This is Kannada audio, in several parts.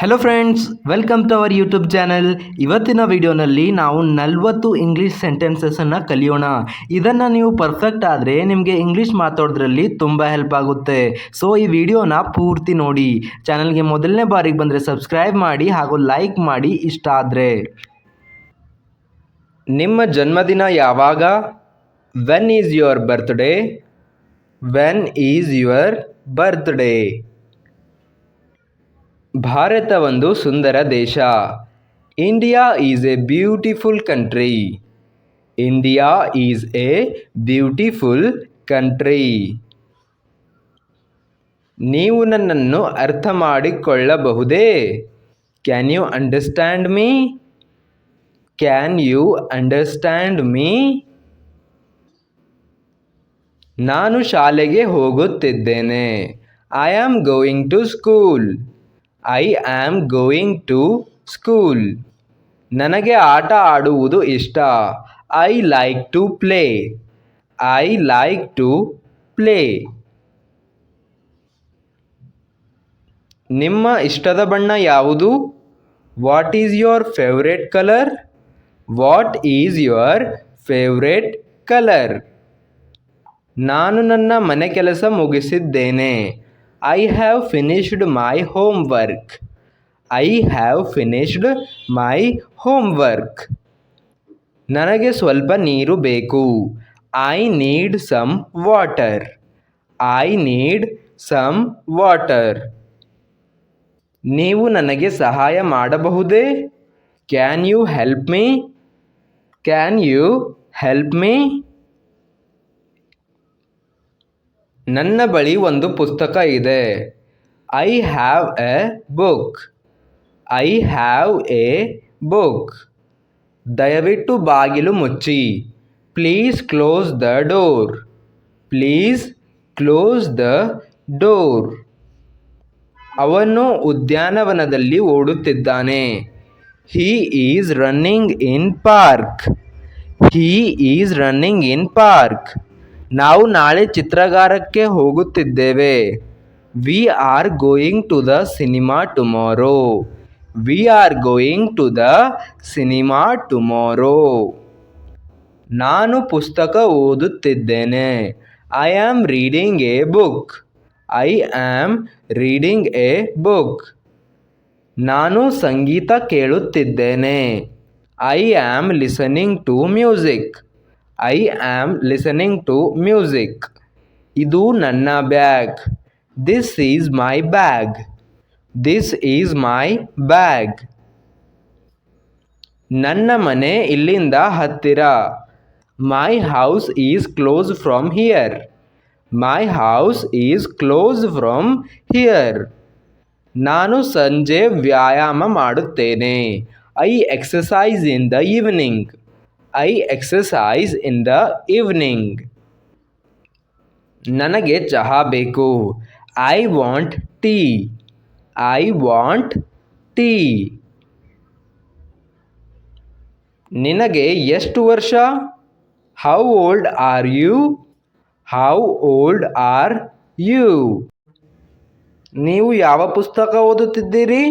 Hello friends welcome to our YouTube channel ಇವತ್ತಿನ ವಿಡಿಯೋನಲ್ಲಿ ನಾವು ನಲವತ್ತು ಇಂಗ್ಲೀಷ್ ಸೆಂಟೆನ್ಸಸನ್ನು ಕಲಿಯೋಣ. ಇದನ್ನು ನೀವು ಪರ್ಫೆಕ್ಟ್ ಆದರೆ ನಿಮಗೆ ಇಂಗ್ಲೀಷ್ ಮಾತಾಡೋದ್ರಲ್ಲಿ ತುಂಬ ಹೆಲ್ಪ್ ಆಗುತ್ತೆ. ಸೊ ಈ ವಿಡಿಯೋನ ಪೂರ್ತಿ ನೋಡಿ. ಚಾನಲ್ಗೆ ಮೊದಲನೇ ಬಾರಿಗೆ ಬಂದರೆ ಸಬ್ಸ್ಕ್ರೈಬ್ ಮಾಡಿ ಹಾಗೂ ಲೈಕ್ ಮಾಡಿ ಇಷ್ಟ ಆದರೆ. ನಿಮ್ಮ ಜನ್ಮದಿನ ಯಾವಾಗ? When is your birthday when is your birthday Bharat ಒಂದು ಸುಂದರ ದೇಶ. India is a beautiful country. India is a beautiful country. ನೀವು ನನ್ನನ್ನು ಅರ್ಥ ಮಾಡಿಕೊಳ್ಳಬಹುದೇ? Can you understand me can you understand me ನಾನು ಶಾಲೆಗೆ ಹೋಗುತ್ತಿದ್ದೇನೆ. I am going to school I am going to school ನನಗೆ ಆಟ ಆಡುವುದು ಇಷ್ಟ. I like to play I like to play ನಿಮ್ಮ ಇಷ್ಟದ ಬಣ್ಣ ಯಾವುದು? What is your favourite colour what is your favourite colour ನಾನು ನನ್ನ ಮನೆ ಕೆಲಸ ಮುಗಿಸಿದ್ದೇನೆ. I have finished my homework I have finished my homework ನನಗೆ ಸ್ವಲ್ಪ ನೀರು ಬೇಕು. I need some water I need some water ನೀವು ನನಗೆ ಸಹಾಯ ಮಾಡಬಹುದೇ? Can you help me can you help me ನನ್ನ ಬಳಿ ಒಂದು ಪುಸ್ತಕ ಇದೆ. I have a book I have a book ದಯವಿಟ್ಟು ಬಾಗಿಲು ಮುಚ್ಚಿ. Please close the door please close the door ಅವನು ಉದ್ಯಾನವನದಲ್ಲಿ ಓಡುತ್ತಿದ್ದಾನೆ. He is running in park he is running in park ನಾವು ನಾಳೆ ಚಿತ್ರಗಾರಕ್ಕೆ ಹೋಗುತ್ತಿದ್ದೇವೆ. We are going to the cinema tomorrow we are going to the cinema tomorrow ನಾನು ಪುಸ್ತಕ ಓದುತ್ತಿದ್ದೇನೆ. I am reading a book I am reading a book ನಾನು ಸಂಗೀತ ಕೇಳುತ್ತಿದ್ದೇನೆ. I am listening to music I am listening to music ಇದು ನನ್ನ bag this is my bag this is my bag ನನ್ನ ಮನೆ ಇಲ್ಲಿಂದ ಹತ್ತಿರ. My house is close from here my house is close from here ನಾನು ಸಂಜೆ ವ್ಯಾಯಾಮ ಮಾಡುತ್ತೇನೆ. I exercise in the evening I exercise in the evening ನನಗೆ ಚಹಾ ಬೇಕು. I want tea I want tea ನಿನಗೆ ಎಷ್ಟು ವರ್ಷ? How old are you how old are you ನೀವು ಯಾವ ಪುಸ್ತಕ ಓದುತ್ತಿದ್ದೀರಿ?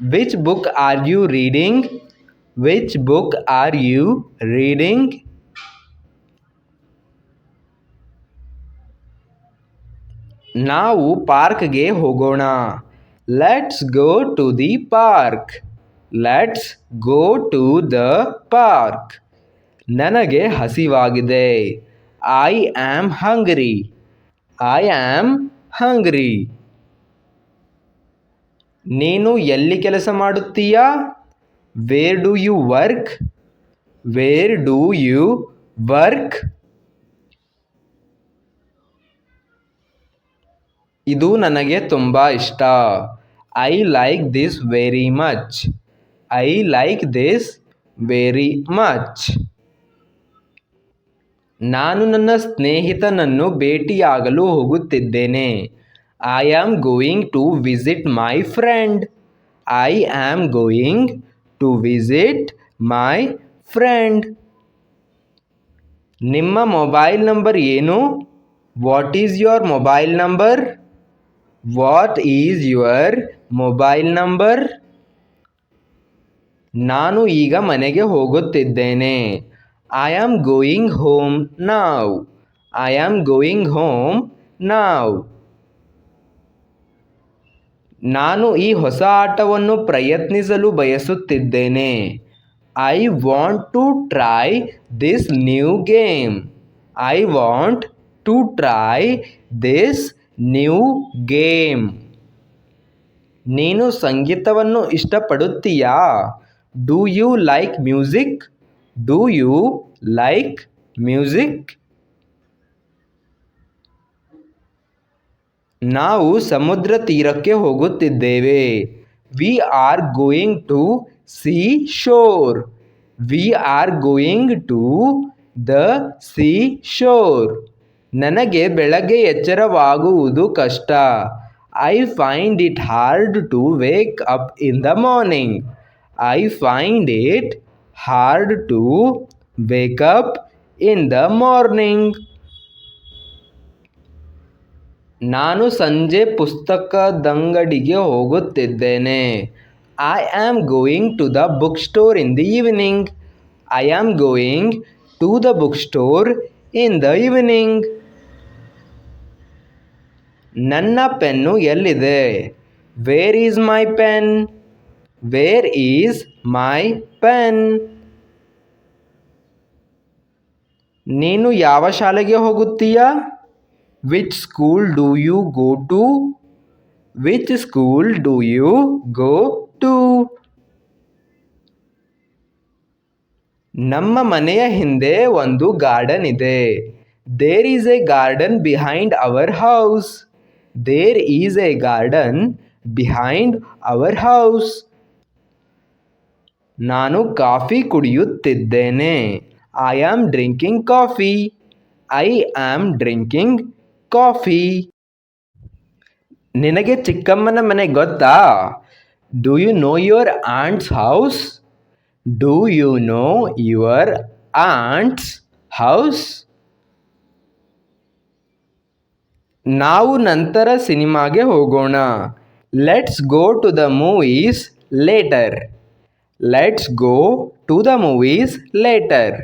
Which book are you reading which book are you reading ನಾವು ಪಾರ್ಕ್ಗೆ ಹೋಗೋಣ. Let's go to the park let's go to the park ನನಗೆ ಹಸಿವಾಗಿದೆ. I am hungry I am hungry ನೀನು ಎಲ್ಲಿ ಕೆಲಸ ಮಾಡುತ್ತೀಯಾ? Where do you work where do you work ಇದು ನನಗೆ ತುಂಬ ಇಷ್ಟ. I like this very much I like this very much ನಾನು ನನ್ನ ಸ್ನೇಹಿತನನ್ನು ಭೇಟಿಯಾಗಲು ಹೋಗುತ್ತಿದ್ದೇನೆ. I am going to visit my friend I am going to visit my friend ನಿಮ್ಮ ಮೊಬೈಲ್ ನಂಬರ್ ಏನು? What is your mobile number what is your mobile number ನಾನು ಈಗ ಮನೆಗೆ ಹೋಗುತ್ತಿದ್ದೇನೆ. I am going home now I am going home now ನಾನು ಈ ಹೊಸ ಆಟವನ್ನು ಪ್ರಯತ್ನಿಸಲು ಬಯಸುತ್ತಿದ್ದೇನೆ. I want to try this new game I want to try this new game ನೀನು ಸಂಗೀತವನ್ನು ಇಷ್ಟಪಡುತ್ತೀಯಾ? Do you like music do you like music ನಾವು ಸಮುದ್ರ ತೀರಕ್ಕೆ ಹೋಗುತ್ತಿದ್ದೇವೆ. We are going to seashore we are going to the seashore ನನಗೆ ಬೆಳಗ್ಗೆ ಎಚ್ಚರವಾಗುವುದು ಕಷ್ಟ. I find it hard to wake up in the morning I find it hard to wake up in the morning ನಾನು ಸಂಜೆ ಪುಸ್ತಕದಂಗಡಿಗೆ ಹೋಗುತ್ತಿದ್ದೇನೆ. I am going to the bookstore in the evening I am going to the bookstore in the evening ನನ್ನ ಪೆನ್ನು ಎಲ್ಲಿದೆ? Where is my pen where is my pen ನೀನು ಯಾವ ಶಾಲೆಗೆ ಹೋಗುತ್ತೀಯಾ? Which school do you go to which school do you go to ನಮ್ಮ ಮನೆಯ ಹಿಂದೆ ಒಂದು ಗಾರ್ಡನ್ ಇದೆ. There is a garden behind our house there is a garden behind our house ನಾನು coffee ಕುಡಿಯುತ್ತಿದ್ದೇನೆ. I am drinking coffee I am drinking coffee. ನಿನಗೆ ಚಿಕ್ಕಮ್ಮನ ಮನೆ ಗೊತ್ತಾ? Do you know your aunt's house do you know your aunt's house ನಾವು ನಂತರ ಸಿನಿಮಾಗೆ ಹೋಗೋಣ. Let's go to the movies later let's go to the movies later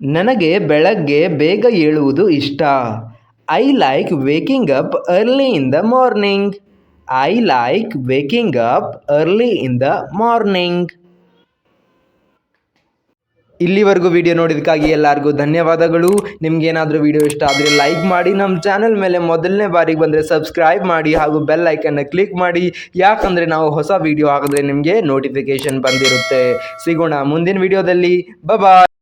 ನನಗೆ ಬೆಳಗ್ಗೆ ಬೇಗ ಏಳುವುದು ಇಷ್ಟ. I like waking up early in the morning I like waking up early in the morning ಇಲ್ಲಿವರೆಗೂ ವಿಡಿಯೋ ನೋಡಿದ್ದಕ್ಕಾಗಿ ಎಲ್ಲರಿಗೂ ಧನ್ಯವಾದಗಳು. ನಿಮಗೇನಾದರೂ ವಿಡಿಯೋ ಇಷ್ಟ ಆದರೆ ಲೈಕ್ ಮಾಡಿ ನಮ್ಮ ಚಾನಲ್ ಮೇಲೆ ಮೊದಲನೇ ಬಾರಿಗೆ ಬಂದರೆ ಸಬ್ಸ್ಕ್ರೈಬ್ ಮಾಡಿ ಹಾಗೂ ಬೆಲ್ ಐಕನ್ನ ಕ್ಲಿಕ್ ಮಾಡಿ. ಯಾಕಂದರೆ ನಾವು ಹೊಸ ವಿಡಿಯೋ ಹಾಕಿದ್ರೆ ನಿಮಗೆ ನೋಟಿಫಿಕೇಶನ್ ಬಂದಿರುತ್ತೆ. ಸಿಗೋಣ ಮುಂದಿನ ವಿಡಿಯೋದಲ್ಲಿ ಬಾಯ್